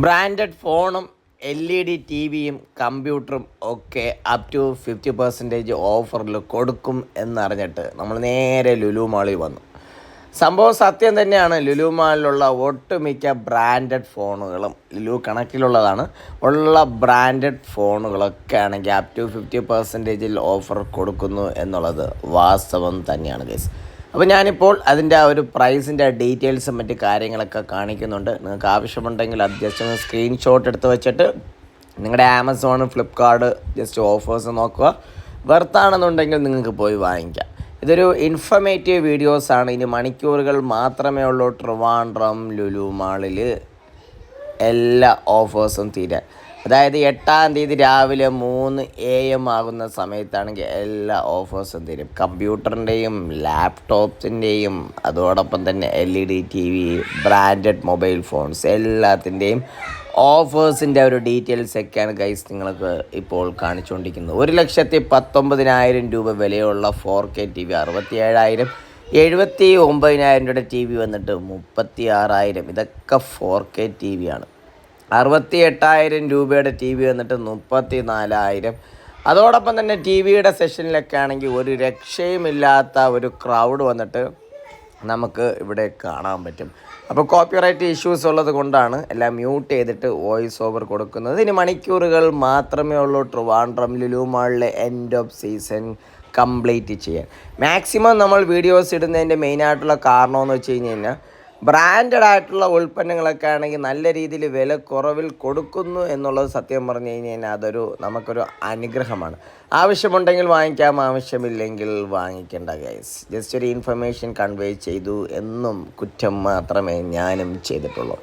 Branded ഫോണും L E D T വിയും കമ്പ്യൂട്ടറും ഒക്കെ അപ് ടു ഫിഫ്റ്റി പെർസെന്റേജ് ഓഫറിൽ കൊടുക്കും എന്നറിഞ്ഞിട്ട് നമ്മൾ നേരെ ലുലു മാളിൽ വന്നു. സംഭവം സത്യം തന്നെയാണ്. ലുലു മാളിലുള്ള ഒട്ടുമിക്ക ബ്രാൻഡഡ് ഫോണുകളും ലുലു കണക്കിലുള്ളതാണ്. ഉള്ള ബ്രാൻഡഡ് ഫോണുകളൊക്കെ ആണെങ്കിൽ അപ് ടു ഫിഫ്റ്റി പെർസെന്റേജിൽ ഓഫർ കൊടുക്കുന്നു എന്നുള്ളത് വാസ്തവം തന്നെയാണ് ഗൈസ് അപ്പോൾ ഞാനിപ്പോൾ അതിന്റെ ആ ഒരു പ്രൈസിന്റെ ഡീറ്റെയിൽസും മറ്റ് കാര്യങ്ങളൊക്കെ കാണിക്കുന്നുണ്ട്. നിങ്ങൾക്ക് ആവശ്യമുണ്ടെങ്കിൽ അത് ജസ്റ്റ് ഒന്ന് സ്ക്രീൻഷോട്ട് എടുത്ത് വെച്ചിട്ട് നിങ്ങളുടെ ആമസോൺ ഫ്ലിപ്കാർട്ട് ജസ്റ്റ് ഓഫേഴ്സ് നോക്കുക. വെർത്താണെന്നുണ്ടെങ്കിൽ നിങ്ങൾക്ക് പോയി വാങ്ങിക്കാം. ഇതൊരു ഇൻഫർമേറ്റീവ് വീഡിയോസാണ് ഇനി മണിക്കൂറുകൾ മാത്രമേ ഉള്ളൂ ട്രിവാൻഡ്രം ലുലു മാളിൽ എല്ലാ ഓഫേഴ്സും തീരാൻ. അതായത് എട്ടാം തീയതി രാവിലെ മൂന്ന് എ എം ആകുന്ന സമയത്താണെങ്കിൽ എല്ലാ ഓഫേഴ്സും തീരും. കമ്പ്യൂട്ടറിന്റെയും ലാപ്ടോപ്സിന്റെയും അതോടൊപ്പം തന്നെ L E D T V branded mobile phones എല്ലാത്തിന്റെയും ഓഫേഴ്സിന്റെ ഒരു ഡീറ്റെയിൽസ് ഒക്കെയാണ് ഗൈസ് നിങ്ങൾക്ക് ഇപ്പോൾ കാണിച്ചുകൊണ്ടിരിക്കുന്നത്. ഒരു ലക്ഷത്തി പത്തൊമ്പതിനായിരം രൂപ വിലയുള്ള ഫോർ കെ ടി വി അറുപത്തി ഏഴായിരം എഴുപത്തി ഒമ്പതിനായിരം രൂപയുടെ ടി വി വന്നിട്ട് മുപ്പത്തി ആറായിരം ഇതൊക്കെ ഫോർ കെ ടി വി ആണ്. അറുപത്തി എട്ടായിരം രൂപയുടെ ടി വി വന്നിട്ട് മുപ്പത്തി നാലായിരം അതോടൊപ്പം തന്നെ ടി വിയുടെ സെഷനിലൊക്കെ ആണെങ്കിൽ ഒരു രക്ഷയുമില്ലാത്ത ഒരു ക്രൗഡ് വന്നിട്ട് നമുക്ക് ഇവിടെ കാണാൻ പറ്റും. അപ്പോൾ കോപ്പിറൈറ്റ് ഇഷ്യൂസ് ഉള്ളത് കൊണ്ടാണ് എല്ലാം മ്യൂട്ട് ചെയ്തിട്ട് വോയിസ് ഓവർ കൊടുക്കുന്നത്. ഇനി മണിക്കൂറുകൾ മാത്രമേ ഉള്ളൂ ട്രിവാൻഡ്രം ലുലു മാളിലെ എൻഡ് ഓഫ് സീസൺ കംപ്ലീറ്റ് ചെയ്യാൻ. മാക്സിമം നമ്മൾ വീഡിയോസ് ഇടുന്നതിന്റെ മെയിനായിട്ടുള്ള കാരണമെന്ന് വെച്ച് കഴിഞ്ഞ് കഴിഞ്ഞാൽ ബ്രാൻഡഡ് ആയിട്ടുള്ള ഉൽപ്പന്നങ്ങളൊക്കെ ആണെങ്കിൽ നല്ല രീതിയിൽ വില കുറവിൽ കൊടുക്കുന്നു എന്നുള്ളത് സത്യം പറഞ്ഞു കഴിഞ്ഞ് കഴിഞ്ഞാൽ അതൊരു നമുക്കൊരു അനുഗ്രഹമാണ്. ആവശ്യമുണ്ടെങ്കിൽ വാങ്ങിക്കാം ആവശ്യമില്ലെങ്കിൽ വാങ്ങിക്കേണ്ട ഗൈസ് ജസ്റ്റ് ഒരു ഇൻഫർമേഷൻ കൺവേ ചെയ്തു എന്നും കുറ്റം മാത്രമേ ഞാനും ചെയ്തിട്ടുള്ളൂ.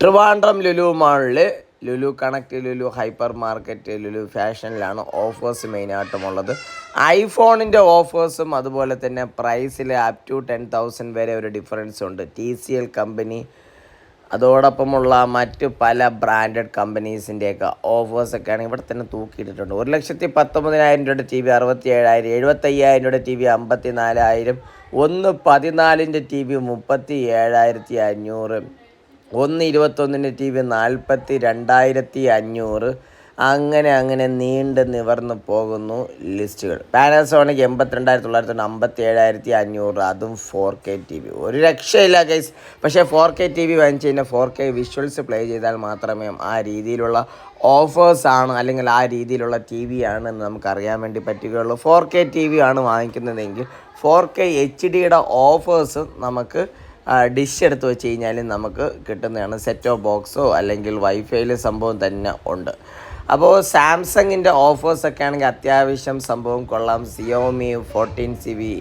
ട്രിവാൻഡ്രം ലുലു മാളിൽ Lulu connect Lulu hyper market Lulu ഫാഷനിലാണ് offers മെയിനായിട്ടുമുള്ളത് ഐഫോണിന്റെ ഓഫേഴ്സും അതുപോലെ തന്നെ പ്രൈസിൽ അപ് ടു ടെൻ തൗസൻഡ് വരെ ഒരു ഡിഫറൻസ് ഉണ്ട്. ടി സി എൽ കമ്പനി അതോടൊപ്പമുള്ള മറ്റ് പല ബ്രാൻഡഡ് കമ്പനീസിന്റെയൊക്കെ ഓഫേഴ്സൊക്കെ ആണെങ്കിൽ ഇവിടെ തന്നെ തൂക്കിയിട്ടിട്ടുണ്ട്. ഒരു ലക്ഷത്തി പത്തൊമ്പതിനായിരം രൂപയുടെ ടി വി അറുപത്തി ഏഴായിരം എഴുപത്തയ്യായിരം രൂപയുടെ ടി വി അമ്പത്തി നാലായിരം ഒന്ന് പതിനാലിന്റെ ടി വി മുപ്പത്തി ഏഴായിരത്തി അഞ്ഞൂറ്. ഒന്ന് ഇരുപത്തൊന്നിന്റെ ടി വി നാൽപ്പത്തി രണ്ടായിരത്തി അഞ്ഞൂറ് അങ്ങനെ അങ്ങനെ നീണ്ട് നിവർന്ന് പോകുന്നു ലിസ്റ്റുകൾ. പാനസോണിക് എൺപത്തിരണ്ടായിരത്തി തൊള്ളായിരത്തി അമ്പത്തി ഏഴായിരത്തി അഞ്ഞൂറ് അതും ഫോർ കെ ടി വി. ഒരു രക്ഷയില്ല കേസ് പക്ഷേ ഫോർ കെ ടി വി വാങ്ങിച്ച് കഴിഞ്ഞാൽ ഫോർ കെ വിഷ്വൽസ് പ്ലേ ചെയ്താൽ മാത്രമേ ആ രീതിയിലുള്ള ഓഫേഴ്സ് ആണ് അല്ലെങ്കിൽ ആ രീതിയിലുള്ള ടി വി ആണ് നമുക്കറിയാൻ വേണ്ടി പറ്റുകയുള്ളൂ. ഫോർ കെ ടി വി ആണ് വാങ്ങിക്കുന്നതെങ്കിൽ ഫോർ കെ എച്ച് ഡിയുടെ ഓഫേഴ്സ് നമുക്ക് ഡിഷ് എടുത്ത് വെച്ച് കഴിഞ്ഞാൽ നമുക്ക് കിട്ടുന്നതാണ് സെറ്റ് ഓഫ് ബോക്സോ അല്ലെങ്കിൽ വൈഫൈയിൽ സംഭവം തന്നെ ഉണ്ട്. അപ്പോൾ സാംസങ്ങിന്റെ ഓഫേഴ്സൊക്കെ ആണെങ്കിൽ അത്യാവശ്യം സംഭവം കൊള്ളാം. Xiaomi fourteen C V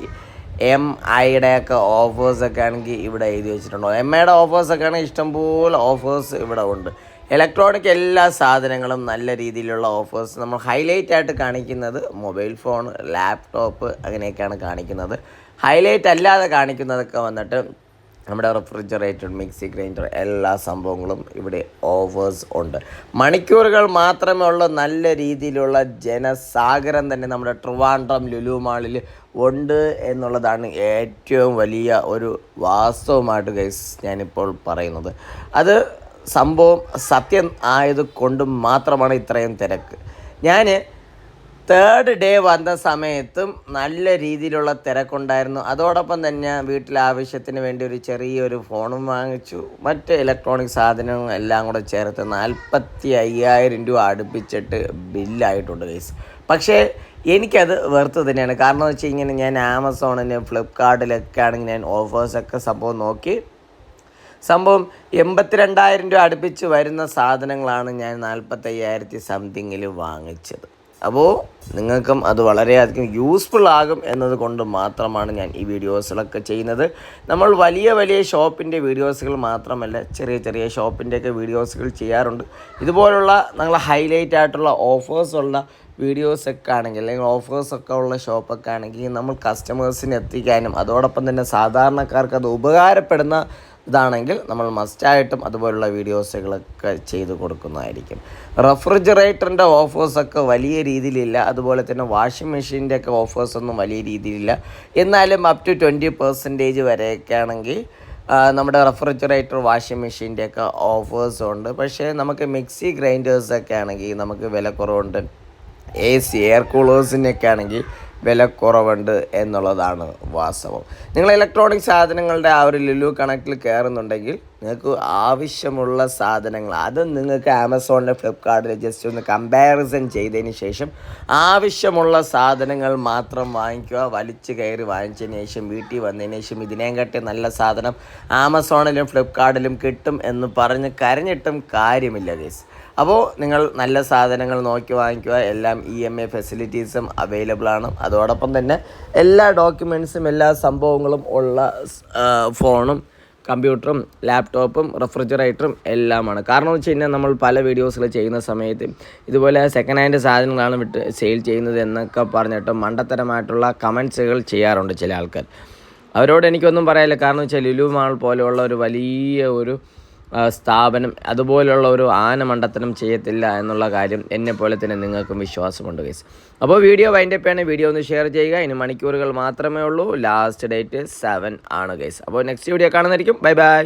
M ഐയുടെയൊക്കെ ഓഫേഴ്സൊക്കെ ആണെങ്കിൽ ഇവിടെ എഴുതി വെച്ചിട്ടുണ്ടോ. എം ഐയുടെ ഓഫേഴ്സൊക്കെ ആണെങ്കിൽ ഇഷ്ടംപോലെ ഓഫേഴ്സ് ഇവിടെ ഉണ്ട്. ഇലക്ട്രോണിക് എല്ലാ സാധനങ്ങളും നല്ല രീതിയിലുള്ള ഓഫേഴ്സ് നമ്മൾ ഹൈലൈറ്റ് ആയിട്ട് കാണിക്കുന്നത് മൊബൈൽ ഫോൺ ലാപ്ടോപ്പ് അങ്ങനെയൊക്കെയാണ് കാണിക്കുന്നത്. ഹൈലൈറ്റ് അല്ലാതെ കാണിക്കുന്നതൊക്കെ വന്നിട്ട് നമ്മുടെ റെഫ്രിജറേറ്റർ മിക്സി ഗ്രൈൻഡർ എല്ലാ സംഭവങ്ങളും ഇവിടെ ഓവേഴ്സ് ഉണ്ട്. മണിക്കൂറുകൾ മാത്രമേ ഉള്ളൂ നല്ല രീതിയിലുള്ള ജനസാഗരം തന്നെ നമ്മുടെ ട്രിവാൻഡ്രം ലുലു മാളിൽ ഉണ്ട് എന്നുള്ളതാണ് ഏറ്റവും വലിയ ഒരു വാസ്തവമായിട്ട് ഗൈസ് ഞാനിപ്പോൾ പറയുന്നത്. അത് സംഭവം സത്യം ആയത് കൊണ്ട് മാത്രമാണ് ഇത്രയും തിരക്ക്. ഞാൻ തേർഡ് ഡേ വന്ന സമയത്തും നല്ല രീതിയിലുള്ള തിരക്കുണ്ടായിരുന്നു. അതോടൊപ്പം തന്നെ വീട്ടിലെ ആവശ്യത്തിന് വേണ്ടി ഒരു ചെറിയൊരു ഫോണും വാങ്ങിച്ചു. മറ്റ് ഇലക്ട്രോണിക് സാധനവും എല്ലാം കൂടെ ചേർത്ത് നാൽപ്പത്തി അയ്യായിരം രൂപ അടുപ്പിച്ചിട്ട് ബില്ലായിട്ടുണ്ട് ഗൈസ് പക്ഷേ എനിക്കത് വെറുത്ത് തന്നെയാണ്. കാരണം എന്ന് വെച്ച് കഴിഞ്ഞാൽ ഞാൻ ആമസോണിന് ഫ്ലിപ്കാർട്ടിലൊക്കെ ആണെങ്കിൽ ഞാൻ ഓഫേഴ്സൊക്കെ സംഭവം നോക്കി. സംഭവം എൺപത്തിരണ്ടായിരം രൂപ അടുപ്പിച്ച് വരുന്ന സാധനങ്ങളാണ് ഞാൻ നാൽപ്പത്തയ്യായിരത്തി സംതിങ്ങിൽ വാങ്ങിച്ചത്. അപ്പോൾ നിങ്ങൾക്കും അത് വളരെയധികം യൂസ്ഫുൾ ആകും എന്നത് കൊണ്ട് മാത്രമാണ് ഞാൻ ഈ വീഡിയോസുകളൊക്കെ ചെയ്യുന്നത്. നമ്മൾ വലിയ വലിയ ഷോപ്പിന്റെ വീഡിയോസുകൾ മാത്രമല്ല ചെറിയ ചെറിയ ഷോപ്പിന്റെയൊക്കെ വീഡിയോസുകൾ ചെയ്യാറുണ്ട്. ഇതുപോലുള്ള നമ്മൾ ഹൈലൈറ്റ് ആയിട്ടുള്ള ഓഫേഴ്സുള്ള വീഡിയോസൊക്കെ ആണെങ്കിൽ അല്ലെങ്കിൽ ഓഫേഴ്സൊക്കെ ഉള്ള ഷോപ്പൊക്കെ ആണെങ്കിൽ നമ്മൾ കസ്റ്റമേഴ്സിന് എത്തിക്കാനും അതോടൊപ്പം തന്നെ സാധാരണക്കാർക്ക് അത് ഉപകാരപ്പെടുന്ന ഇതാണെങ്കിൽ നമ്മൾ മസ്റ്റായിട്ടും അതുപോലുള്ള വീഡിയോസുകളൊക്കെ ചെയ്ത് കൊടുക്കുന്നതായിരിക്കും. റെഫ്രിജറേറ്ററിന്റെ ഓഫേഴ്സൊക്കെ വലിയ രീതിയിലില്ല അതുപോലെ തന്നെ വാഷിംഗ് മെഷീന്റെ ഒക്കെ ഓഫേഴ്സൊന്നും വലിയ രീതിയിലില്ല. എന്നാലും അപ് ടു ട്വന്റി പെർസെന്റേജ് വരെയൊക്കെ ആണെങ്കിൽ നമ്മുടെ റെഫ്രിജറേറ്റർ വാഷിംഗ് മെഷീന്റെയൊക്കെ ഓഫേഴ്സും ഉണ്ട്. പക്ഷേ നമുക്ക് മിക്സി ഗ്രൈൻഡേഴ്സൊക്കെ ആണെങ്കിൽ നമുക്ക് വില കുറവുണ്ട്. എ സി എയർ കൂളേഴ്സിനൊക്കെ ആണെങ്കിൽ വില കുറവുണ്ട് എന്നുള്ളതാണ് വാസ്തവം. നിങ്ങൾ ഇലക്ട്രോണിക് സാധനങ്ങളുടെ ആ ഒരു ലുലു കണക്റ്റിൽ കയറുന്നുണ്ടെങ്കിൽ നിങ്ങൾക്ക് ആവശ്യമുള്ള സാധനങ്ങൾ അത് നിങ്ങൾക്ക് ആമസോണിൽ ഫ്ലിപ്കാർട്ടിൽ ജസ്റ്റ് ഒന്ന് കമ്പാരിസൺ ചെയ്തതിന് ശേഷം ആവശ്യമുള്ള സാധനങ്ങൾ മാത്രം വാങ്ങിക്കുക വലിച്ചു കയറി വാങ്ങിച്ചതിന് ശേഷം വീട്ടിൽ വന്നതിന് ശേഷം ഇതിനേം കട്ടി നല്ല സാധനം ആമസോണിലും ഫ്ലിപ്കാർട്ടിലും കിട്ടും എന്ന് പറഞ്ഞ് കരഞ്ഞിട്ടും കാര്യമില്ല ഗേസ് അപ്പോൾ നിങ്ങൾ നല്ല സാധനങ്ങൾ നോക്കി വാങ്ങിക്കുക. എല്ലാം ഇ എം ഐ ഫെസിലിറ്റീസും അവൈലബിൾ ആണ്. അതോടൊപ്പം തന്നെ എല്ലാ ഡോക്യുമെൻസും എല്ലാ സംഭവങ്ങളും ഉള്ള ഫോണും കമ്പ്യൂട്ടറും ലാപ്ടോപ്പും റെഫ്രിജറേറ്ററും എല്ലാമാണ്. കാരണം വെച്ച് കഴിഞ്ഞാൽ നമ്മൾ പല വീഡിയോസിൽ ചെയ്യുന്ന സമയത്ത് ഇതുപോലെ സെക്കൻഡ് ഹാൻഡ് സാധനങ്ങളാണ് വിട്ട് സെയിൽ ചെയ്യുന്നത് എന്നൊക്കെ പറഞ്ഞിട്ട് മണ്ടത്തരമായിട്ടുള്ള കമൻസുകൾ ചെയ്യാറുണ്ട് ചില ആൾക്കാർ. അവരോട് എനിക്കൊന്നും പറയാനില്ല. കാരണം വെച്ചാൽ ലുലു മാൾ പോലെയുള്ള ഒരു വലിയ ഒരു സ്ഥാപനം അതുപോലുള്ള ഒരു ആന മണ്ടത്തനം ചെയ്യത്തില്ല എന്നുള്ള കാര്യം എന്നെ പോലെ തന്നെ നിങ്ങൾക്കും വിശ്വാസമുണ്ട് ഗൈസ് അപ്പോൾ വീഡിയോ വൈൻഡപ്പ് ആണ് വീഡിയോ ഒന്ന് ഷെയർ ചെയ്യുക. ഇനി മണിക്കൂറുകൾ മാത്രമേ ഉള്ളൂ. ലാസ്റ്റ് ഡേറ്റ് സെവൻ ആണ് ഗൈസ് അപ്പോൾ നെക്സ്റ്റ് വീഡിയോ കാണുന്നതായിരിക്കും. Bye bye